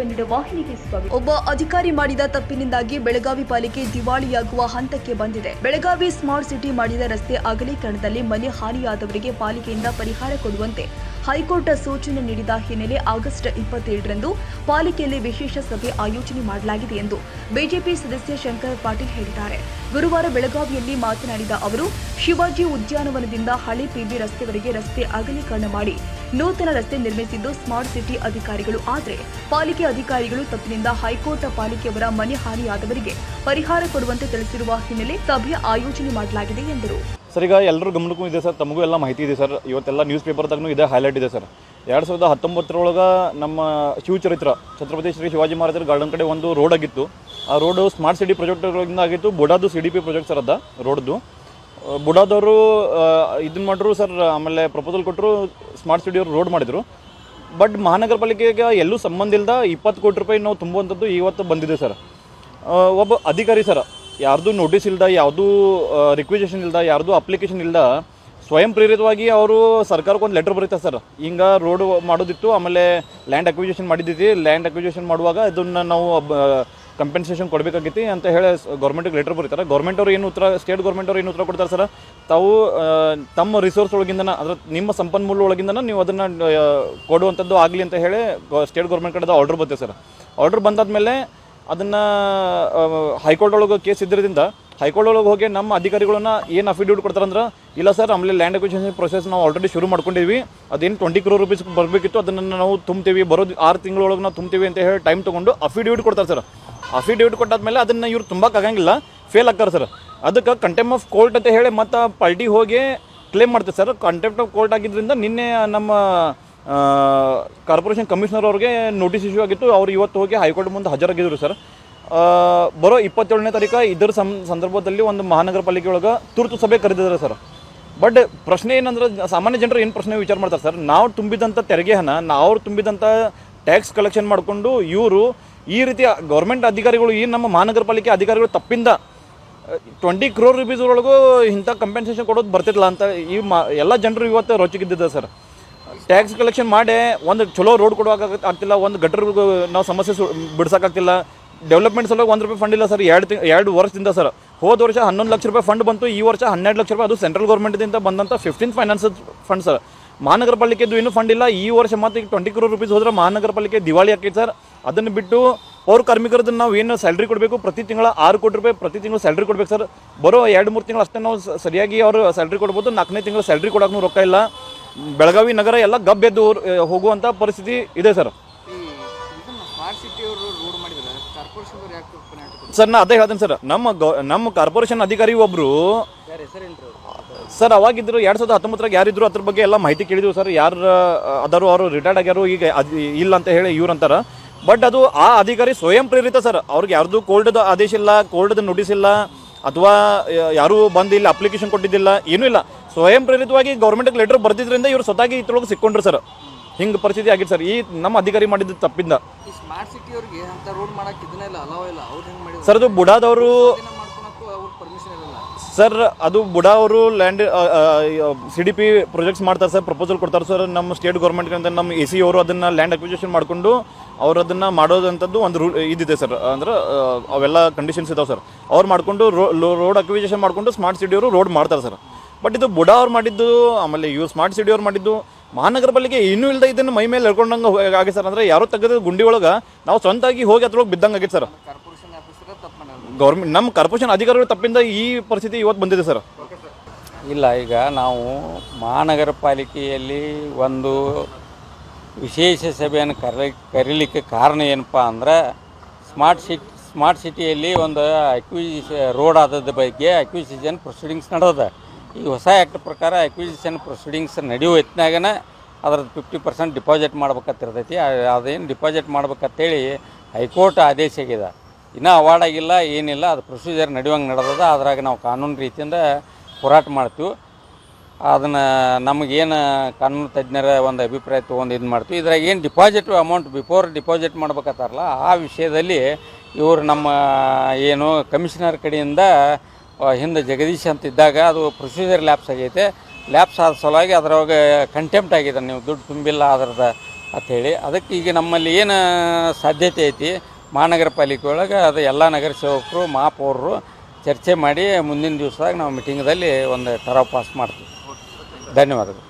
ಕನ್ನಡ ವಾಹಿನಿಗೆ ಸ್ವಾಗತ. ಒಬ್ಬ ಅಧಿಕಾರಿ ಮಾಡಿದ ತಪ್ಪಿನಿಂದಾಗಿ ಬೆಳಗಾವಿ ಪಾಲಿಕೆ ದಿವಾಳಿಯಾಗುವ ಹಂತಕ್ಕೆ ಬಂದಿದೆ. ಬೆಳಗಾವಿ ಸ್ಮಾರ್ಟ್ ಸಿಟಿ ಮಾಡಿದ ರಸ್ತೆ ಅಗಲೀಕರಣದಲ್ಲಿ ಮನೆ ಹಾನಿಯಾದವರಿಗೆ ಪಾಲಿಕೆಯಿಂದ ಪರಿಹಾರ ಕೊಡುವಂತೆ ಹೈಕೋರ್ಟ್ ಸೂಚನೆ ನೀಡಿದ ಹಿನ್ನೆಲೆ ಆಗಸ್ಟ್ ಇಪ್ಪತ್ತೇಳರಂದು ಪಾಲಿಕೆಯಲ್ಲಿ ವಿಶೇಷ ಸಭೆ ಆಯೋಜನೆ ಮಾಡಲಾಗಿದೆ ಎಂದು ಬಿಜೆಪಿ ಸದಸ್ಯ ಶಂಕರ್ ಪಾಟೀಲ್ ಹೇಳಿದ್ದಾರೆ. ಗುರುವಾರ ಬೆಳಗಾವಿಯಲ್ಲಿ ಮಾತನಾಡಿದ ಅವರು, ಶಿವಾಜಿ ಉದ್ಯಾನವನದಿಂದ ಹಳೆ ಪಿಬಿ ರಸ್ತೆವರೆಗೆ ರಸ್ತೆ ಅಗಲೀಕರಣ ಮಾಡಿ ನೂತನ ರಸ್ತೆ ನಿರ್ಮಿಸಿದ್ದು ಸ್ಮಾರ್ಟ್ ಸಿಟಿ ಅಧಿಕಾರಿಗಳು. ಆದರೆ ಪಾಲಿಕೆ ಅಧಿಕಾರಿಗಳು ತಪ್ಪಿನಿಂದ ಹೈಕೋರ್ಟ್ ಪಾಲಿಕೆಯವರ ಮನೆ ಹಾನಿಯಾದವರಿಗೆ ಪರಿಹಾರ ಕೊಡುವಂತೆ ತಿಳಿಸಿರುವ ಹಿನ್ನೆಲೆ ಸಭೆ ಆಯೋಜನೆ ಮಾಡಲಾಗಿದೆ ಎಂದರು. ಸರ್, ಈಗ ಎಲ್ಲರೂ ಗಮನಕ್ಕೂ ಇದೆ ಸರ್, ತಮಗೂ ಎಲ್ಲ ಮಾಹಿತಿ ಇದೆ ಸರ್. ಇವತ್ತೆಲ್ಲ ನ್ಯೂಸ್ ಪೇಪರ್ದಾಗೂ ಇದೆ ಹೈಲೈಟ್ ಇದೆ ಸರ್. ಎರಡು ಸಾವಿರದ ಹತ್ತೊಂಬತ್ತರೊಳಗೆ ನಮ್ಮ ಶಿವಚರಿತ್ರ ಛತ್ರಪತಿ ಶ್ರೀ ಶಿವಾಜಿ ಮಹಾರಾಜರ ಗಾರ್ಡನ್ ಕಡೆ ಒಂದು ರೋಡ್ ಆಗಿತ್ತು. ಆ ರೋಡು ಸ್ಮಾರ್ಟ್ ಸಿಟಿ ಪ್ರಾಜೆಕ್ಟ್ಗಳಿಂದ ಆಗಿತ್ತು, ಬುಡಾದು C D P project sir ಅದ ರೋಡ್ದು ಬುಡಾದವರು ಇದನ್ನ ಮಾಡಿದ್ರು ಸರ್, ಆಮೇಲೆ ಪ್ರಪೋಸಲ್ ಕೊಟ್ಟರು ಸ್ಮಾರ್ಟ್ ಸಿಟಿ ಅವರು ರೋಡ್ ಮಾಡಿದರು. ಬಟ್ ಮಹಾನಗರ ಪಾಲಿಕೆಗೆ ಎಲ್ಲೂ ಸಂಬಂಧ ಇಲ್ಲದ ಇಪ್ಪತ್ತು ಕೋಟಿ ರೂಪಾಯಿ ನಾವು ತುಂಬುವಂಥದ್ದು ಇವತ್ತು ಬಂದಿದೆ ಸರ್. ಒಬ್ಬ ಅಧಿಕಾರಿ ಸರ್ ಯಾರ್ದು ನೋಟಿಸ್ ಇಲ್ಲದ ಯಾವುದೂ ರಿಕ್ವಿಜೇಷನ್ ಇಲ್ಲದ ಯಾರ್ದು ಅಪ್ಲಿಕೇಶನ್ ಇಲ್ಲದ ಸ್ವಯಂ ಪ್ರೇರಿತವಾಗಿ ಅವರು ಸರ್ಕಾರಕ್ಕೆ ಒಂದು ಲೆಟರ್ ಬರೀತಾರೆ ಸರ್ ಹಿಂಗೆ ರೋಡ್ ಮಾಡೋದಿತ್ತು, ಆಮೇಲೆ ಲ್ಯಾಂಡ್ ಅಕ್ವಿಜೇಷನ್ ಮಾಡಿದ್ದಿತ್ತು ಲ್ಯಾಂಡ್ ಅಕ್ವಿಜೇಷನ್ ಮಾಡುವಾಗ ಇದನ್ನು ನಾವು ಕಂಪೆನ್ಸೇಷನ್ ಕೊಡಬೇಕಾಗಿತ್ತು ಅಂತ ಹೇಳಿ ಗೌರ್ಮೆಂಟಿಗೆ ಲೆಟರ್ ಬರೀತಾರೆ. ಗೌರ್ಮೆಂಟ್ ಅವ್ರು ಏನು ಉತ್ತರ ಸ್ಟೇಟ್ ಗೌರ್ಮೆಂಟ್ ಅವ್ರು ಏನು ಉತ್ತರ ಕೊಡ್ತಾರೆ ಸರ್ ತಾವು ತಮ್ಮ ರಿಸೋರ್ಸ್ ಒಳಗಿಂದನ, ಅಂದ್ರೆ, ನಿಮ್ಮ ಸಂಪನ್ಮೂಲ ಒಳಗಿಂದನ ನೀವು ಅದನ್ನು ಕೊಡುವಂಥದ್ದು ಆಗಲಿ ಅಂತ ಹೇಳಿ ಸ್ಟೇಟ್ ಗೌರ್ಮೆಂಟ್ ಕಡೆದ ಆರ್ಡರ್ ಬರುತ್ತೆ ಸರ್ ಆರ್ಡರ್ ಬಂದಾದ್ಮೇಲೆ ಅದನ್ನು ಹೈಕೋರ್ಟ್ ಒಳಗೆ ಕೇಸ್ ಇದ್ದರಿಂದ ಹೈಕೋರ್ಟ್ ಒಳಗೆ ಹೋಗಿ ನಮ್ಮ ಅಧಿಕಾರಿಗಳನ್ನ ಏನು ಅಫಿಡವಿಟ್ ಕೊಡ್ತಾರಂದ್ರೆ, ಇಲ್ಲ ಸರ್ ಆಮೇಲೆ ಲ್ಯಾಂಡ್ ಅಕ್ವಿಷನ್ ಪ್ರೊಸೆಸ್ ನಾವು ಆಲ್ರೆಡಿ ಶುರು ಮಾಡ್ಕೊಂಡಿದ್ವಿ. ಅದೇನು ಟ್ವೆಂಟಿ ಕ್ರೋರ್ ರುಪೀಸ್ ಬರಬೇಕಿತ್ತು, ಅದನ್ನು ನಾವು ತುಂಬ್ತೀವಿ. ಬರೋದು ಆರು ತಿಂಗಳೊಳಗೆ ನಾವು ತುಂಬ್ತೀವಿ ಅಂತ ಹೇಳಿ ಟೈಮ್ ತೊಗೊಂಡು ಅಫಿಡವಿಟ್ ಕೊಡ್ತಾರೆ ಸರ್ ಅಫಿಡವಿಟ್ ಕೊಟ್ಟಾದ್ಮೇಲೆ ಅದನ್ನು ಇವ್ರು ತುಂಬಕ್ಕಾಗಂಗಿಲ್ಲ ಫೇಲ್ ಆಗ್ತಾರೆ ಸರ್ ಅದಕ್ಕೆ ಕಂಟೆಂಪ್ ಆಫ್ ಕೋರ್ಟ್ ಅಂತ ಹೇಳಿ ಮತ್ತು ಪಾರ್ಟಿ ಹೋಗಿ ಕ್ಲೇಮ್ ಮಾಡ್ತಾರೆ ಸರ್ ಕಂಟೆಂಪ್ಟ್ ಆಫ್ ಕೋರ್ಟ್ ಆಗಿದ್ದರಿಂದ ನಿನ್ನೆ ನಮ್ಮ ಕಾರ್ಪೊರೇಷನ್ ಕಮಿಷನರ್ ಅವ್ರಿಗೆ ನೋಟಿಸ್ ಇಶ್ಯೂ ಆಗಿತ್ತು. ಅವ್ರು ಇವತ್ತು ಹೋಗಿ ಹೈಕೋರ್ಟ್ ಮುಂದೆ ಹಾಜರಾಗಿದ್ದರು ಸರ್. ಬರೋ ಇಪ್ಪತ್ತೇಳನೇ ತಾರೀಕು ಇದರ ಸಂ, ಸಂದರ್ಭದಲ್ಲಿ ಒಂದು ಮಹಾನಗರ ಪಾಲಿಕೆ ಒಳಗೆ ತುರ್ತು ಸಭೆ ಕರೆದಿದ್ದಾರೆ ಸರ್. ಬಟ್ ಪ್ರಶ್ನೆ ಏನಂದ್ರೆ ಸಾಮಾನ್ಯ ಜನರು ಏನು ಪ್ರಶ್ನೆ ವಿಚಾರ ಮಾಡ್ತಾರೆ ಸರ್? ನಾವು ತುಂಬಿದಂಥ ತೆರಿಗೆ ಹಣ, ನಾವು ತುಂಬಿದಂಥ ಟ್ಯಾಕ್ಸ್ ಕಲೆಕ್ಷನ್ ಮಾಡಿಕೊಂಡು ಇವರು ಈ ರೀತಿ ಗೌರ್ಮೆಂಟ್ ಅಧಿಕಾರಿಗಳು, ಈ ನಮ್ಮ ಮಹಾನಗರ ಪಾಲಿಕೆ ಅಧಿಕಾರಿಗಳು ತಪ್ಪಿಂದ ಟ್ವೆಂಟಿ ಕ್ರೋರ್ ರುಪೀಸ್ ಒಳಗೂ ಇಂಥ ಕಂಪೆನ್ಸೇಷನ್ ಕೊಡೋದು ಬರ್ತಿಲ್ಲ ಅಂತ ಈ ಮಾ, ಎಲ್ಲ ಜನರು ಇವತ್ತು ರೊಚ್ಚಿಗಿದ್ದಿದ್ದಾರೆ ಸರ್. ಟ್ಯಾಕ್ಸ್ ಕಲೆಕ್ಷನ್ ಮಾಡಿ ಒಂದು ಚಲೋ ರೋಡ್ ಕೊಡುವಾಗ ಆಗ್ತಿಲ್ಲ, ಒಂದು ಗಟರ್ ನಾವು ಸಮಸ್ಯೆ ಸು ಬಿಡ್ಸೋಕ್ಕಾಗ್ತಿಲ್ಲ ಡೆವಲಪ್ಮೆಂಟ್ ಸಲುವಾಗಿ ಒಂದು ರೂಪಾಯಿ ಫಂಡ್ ಇಲ್ಲ ಸರ್ ಎರಡು ತಿಂಗ್ ಎರಡು ವರ್ಷದಿಂದ ಸರ್ ಹೋದ ವರ್ಷ ಹನ್ನೊಂದು ಲಕ್ಷ ರೂಪಾಯಿ ಫಂಡ್ ಬಂತು, ಈ ವರ್ಷ ಹನ್ನೆರಡು ಲಕ್ಷ ರೂಪಾಯಿ ಅದು ಸೆಂಟ್ರಲ್ ಗೌರ್ಮೆಂಟ್ದಿಂದ ಬಂದಂಥ ಫಿಫ್ಟೀನ್ ಫೈನಾನ್ಸ್ ಫಂಡ್ ಸರ್ ಮಹಾನಗರ ಪಾಲಿಕೆದು ಇನ್ನೂ ಫಂಡ್ ಇಲ್ಲ, ಈ ವರ್ಷ ಮತ್ತು ಈಗ ಟ್ವೆಂಟಿ ಕ್ರೋರ್ ರುಪೀಸ್ ಹೋದ್ರೆ ಮಹಾನಗರ ಪಾಲಿಕೆ ದಿವಾಳಿ ಹಾಕೈತೆ ಸರ್ ಅದನ್ನು ಬಿಟ್ಟು ಅವ್ರ ಕಾರ್ಮಿಕರದ್ದು ನಾವು ಏನು ಸ್ಯಾಲ್ರಿ ಕೊಡಬೇಕು? ಪ್ರತಿ ತಿಂಗಳ ಆರು ಕೋಟಿ ರೂಪಾಯಿ ಪ್ರತಿ ತಿಂಗಳು ಸ್ಯಾಲ್ರಿ ಕೊಡಬೇಕು ಸರ್ ಬರೋ ಎರಡು ಮೂರು ತಿಂಗಳು ಅಷ್ಟೇ ನಾವು ಸರಿಯಾಗಿ ಅವರು ಸ್ಯಾಲ್ರಿ ಕೊಡ್ಬೋದು, ನಾಲ್ಕನೇ ತಿಂಗಳು ಸ್ಯಾಲ್ರಿ ಕೊಡೋಕ್ಕೂ ರೊಕ್ಕ ಇಲ್ಲ. ಬೆಳಗಾವಿ ನಗರ ಎಲ್ಲ ಗಬ್ಬೆದ್ದು ಹೋಗುವಂಥ ಪರಿಸ್ಥಿತಿ ಇದೆ ಸರ್. ಸರ್ ನಾ ಅದೇ ಹೇಳ್ತೇನೆ ಸರ್. ನಮ್ಮ ಗೌ ನಮ್ಮ ಕಾರ್ಪೊರೇಷನ್ ಅಧಿಕಾರಿ ಒಬ್ಬರು ಹೆಸರೇನ್ರಿ ಸರ್ ಅವಾಗಿದ್ರು ಎರಡು ಸಾವಿರದ ಹತ್ತೊಂಬತ್ತರಾಗ ಯಾರಿದ್ರು ಅದ್ರ ಬಗ್ಗೆ ಎಲ್ಲ ಮಾಹಿತಿ ಕೇಳಿದ್ರು ಸರ್. ಯಾರು ಅದಾರು ಅವರು ರಿಟೈರ್ಡ್ ಆಗ್ಯಾರು ಈಗ ಇಲ್ಲ ಅಂತ ಹೇಳಿ ಇವ್ರು ಅಂತಾರ. ಬಟ್ ಅದು ಆ ಅಧಿಕಾರಿ ಸ್ವಯಂ ಪ್ರೇರಿತ ಸರ್. ಅವ್ರಿಗೆ ಯಾರ್ದು ಕೋರ್ಟ್ ಆದೇಶ ಇಲ್ಲ ಕೋರ್ಟ್ ನೋಟಿಸ್ ಇಲ್ಲ ಅಥವಾ ಯಾರು ಬಂದು ಇಲ್ಲಿ ಅಪ್ಲಿಕೇಶನ್ ಕೊಟ್ಟಿದ್ದಿಲ್ಲ ಏನೂ ಇಲ್ಲ. ಸ್ವಯಂ ಪ್ರೇರಿತವಾಗಿ ಗೌರ್ಮೆಂಟ್ಗೆ ಲೆಟರ್ ಬರ್ತಿದ್ರಿಂದ ಇವರು ಸ್ವತಾಗಿ ಇದ್ರೊಳಗೆ ಸಿಕ್ಕೊಂಡ್ರು ಸರ್ ಹಿಂಗೆ ಪರಿಸ್ಥಿತಿ ಆಗಿತ್ತು ಸರ್ ಈ ನಮ್ಮ ಅಧಿಕಾರಿ ಮಾಡಿದ ತಪ್ಪಿಂದ. ಅಂತ ಸರ್ ಅದು ಬುಡಾದವರು ಸರ್ ಅದು ಬುಡಾ ಅವರು land C D P projects ಮಾಡ್ತಾರೆ ಸರ್ ಪ್ರಪೋಸಲ್ ಕೊಡ್ತಾರೆ ಸರ್ ನಮ್ಮ ಸ್ಟೇಟ್ ಗೌರ್ಮೆಂಟ್ಗಿಂತ ನಮ್ಮ ಎ ಸಿ ಅವರು ಅದನ್ನು ಲ್ಯಾಂಡ್ ಅಕ್ವಿಜೇಷನ್ ಮಾಡಿಕೊಂಡು ಅವ್ರು ಅದನ್ನು ಮಾಡೋದಂಥದ್ದು ಒಂದು ರೂಲ್ ಇದಿದೆ ಸರ್ ಅಂದ್ರೆ ಅವೆಲ್ಲ ಕಂಡೀಷನ್ಸ್ ಇದಾವೆ ಸರ್ ಅವ್ರು ಮಾಡಿಕೊಂಡು ರೋಡ್ ಅಕ್ವಿಜೇಷನ್ ಮಾಡಿಕೊಂಡು ಸ್ಮಾರ್ಟ್ ಸಿಟಿ ಅವರು ರೋಡ್ ಮಾಡ್ತಾರೆ ಸರ್ ಬಟ್ ಇದು ಬುಡ ಅವ್ರು ಮಾಡಿದ್ದು, ಆಮೇಲೆ ಇವು ಸ್ಮಾರ್ಟ್ ಸಿಟಿ ಅವ್ರು ಮಾಡಿದ್ದು, ಮಹಾನಗರ ಪಾಲಿಕೆ ಇನ್ನೂ ಇಲ್ಲದೆ ಇದನ್ನು ಮೈ ಮೇಲೆ ಎಳ್ಕೊಂಡಂಗೆ ಆಗಿದೆ ಸರ್. ಅಂದರೆ ಯಾರೋ ತೆಗೆದ ಗುಂಡಿ ಒಳಗೆ ನಾವು ಸ್ವಂತಾಗಿ ಹೋಗಿ ಅದ್ರೊಳಗೆ ಬಿದ್ದಂಗೆ ಆಗಿತ್ತು ಸರ್. ಗೌರ್ಮೆಂಟ್ ನಮ್ಮ ಕಾರ್ಪೊರೇಷನ್ ಅಧಿಕಾರಿಗಳ ತಪ್ಪಿಂದ ಈ ಪರಿಸ್ಥಿತಿ ಇವತ್ತು ಬಂದಿದೆ ಸರ್. ಇಲ್ಲ, ಈಗ ನಾವು ಮಹಾನಗರ ಪಾಲಿಕೆಯಲ್ಲಿ ಒಂದು ವಿಶೇಷ ಸಭೆಯನ್ನು ಕರೆ, ಕರೀಲಿಕ್ಕೆ ಕಾರಣ ಏನಪ್ಪ ಅಂದ್ರೆ ಸ್ಮಾರ್ಟ್ ಸಿಟಿ, ಸ್ಮಾರ್ಟ್ ಸಿಟಿಯಲ್ಲಿ ಒಂದು ಅಕ್ವಿಸಿ ರೋಡ್ ಆದದ ಬಗ್ಗೆ ಅಕ್ವಿಸಿಷನ್ ಪ್ರೊಸೀಡಿಂಗ್ಸ್ ನಡೆದ ಈ ಹೊಸ ಆ್ಯಕ್ಟ್ ಪ್ರಕಾರ ಅಕ್ವಿಸಿಷನ್ ಪ್ರೊಸೀಡಿಂಗ್ಸ್ ನಡೆಯುವ ಹೊತ್ತಿನಾಗನ ಅದ್ರದ್ದು ಫಿಫ್ಟಿ ಪರ್ಸೆಂಟ್ ಡಿಪಾಸಿಟ್ ಮಾಡ್ಬೇಕಂತಿರ್ತೈತಿ ಆ- ಅದೇನು ಡಿಪಾಸಿಟ್ ಮಾಡ್ಬೇಕಂತೇಳಿ ಹೈಕೋರ್ಟ್ ಆದೇಶ ಆಗಿದೆ. ಇನ್ನೂ ಅವಾರ್ಡ್ ಆಗಿಲ್ಲ, ಏನಿಲ್ಲ, ಅದು ಪ್ರೊಸೀಜರ್ ನಡೆಯುವಂಗೆ ನಡೆದದ. ಅದ್ರಾಗ ನಾವು ಕಾನೂನು ರೀತಿಯಿಂದ ಹೋರಾಟ ಮಾಡ್ತೀವಿ. ಅದನ್ನು ನಮಗೇನು ಕಾನೂನು ತಜ್ಞರ ಒಂದು ಅಭಿಪ್ರಾಯ ತೊಗೊಂಡು ಇದು ಮಾಡ್ತೀವಿ. ಇದ್ರಾಗ ಏನು ಡಿಪಾಸಿಟ್ ಅಮೌಂಟ್ ಬಿಫೋರ್ ಡಿಪಾಸಿಟ್ ಮಾಡ್ಬೇಕತ್ತಾರಲ್ಲ, ಆ ವಿಷಯದಲ್ಲಿ ಇವರು ನಮ್ಮ, ಏನು ಕಮಿಷನರ್ ಕಡೆಯಿಂದ ಹಿಂದೆ ಜಗದೀಶ್ ಅಂತ ಇದ್ದಾಗ ಅದು ಪ್ರೊಸೀಜರ್ ಲ್ಯಾಪ್ಸ್ ಆಗೈತೆ. ಲ್ಯಾಪ್ಸ್ ಆದ ಸಲುವಾಗಿ ಅದರೊಳಗೆ ಕಂಟೆಂಪ್ಟ್ ಆಗಿದೆ ನೀವು ದುಡ್ಡು ತುಂಬಿಲ್ಲ ಅದ್ರದ್ದು ಅಂಥೇಳಿ ಅದಕ್ಕೆ ಈಗ ನಮ್ಮಲ್ಲಿ ಏನು ಸಾಧ್ಯತೆ ಐತಿ? ಮಹಾನಗರ ಪಾಲಿಕೆ ಒಳಗೆ ಅದು ಎಲ್ಲ ನಗರ ಸೇವಕರು ಮಹಾಪೌರರು ಚರ್ಚೆ ಮಾಡಿ ಮುಂದಿನ ದಿವಸದಾಗ ನಾವು ಮೀಟಿಂಗ್ದಲ್ಲಿ ಒಂದು ಠರಾವ್ ಪಾಸ್ ಮಾಡ್ತೀವಿ. ಧನ್ಯವಾದಗಳು.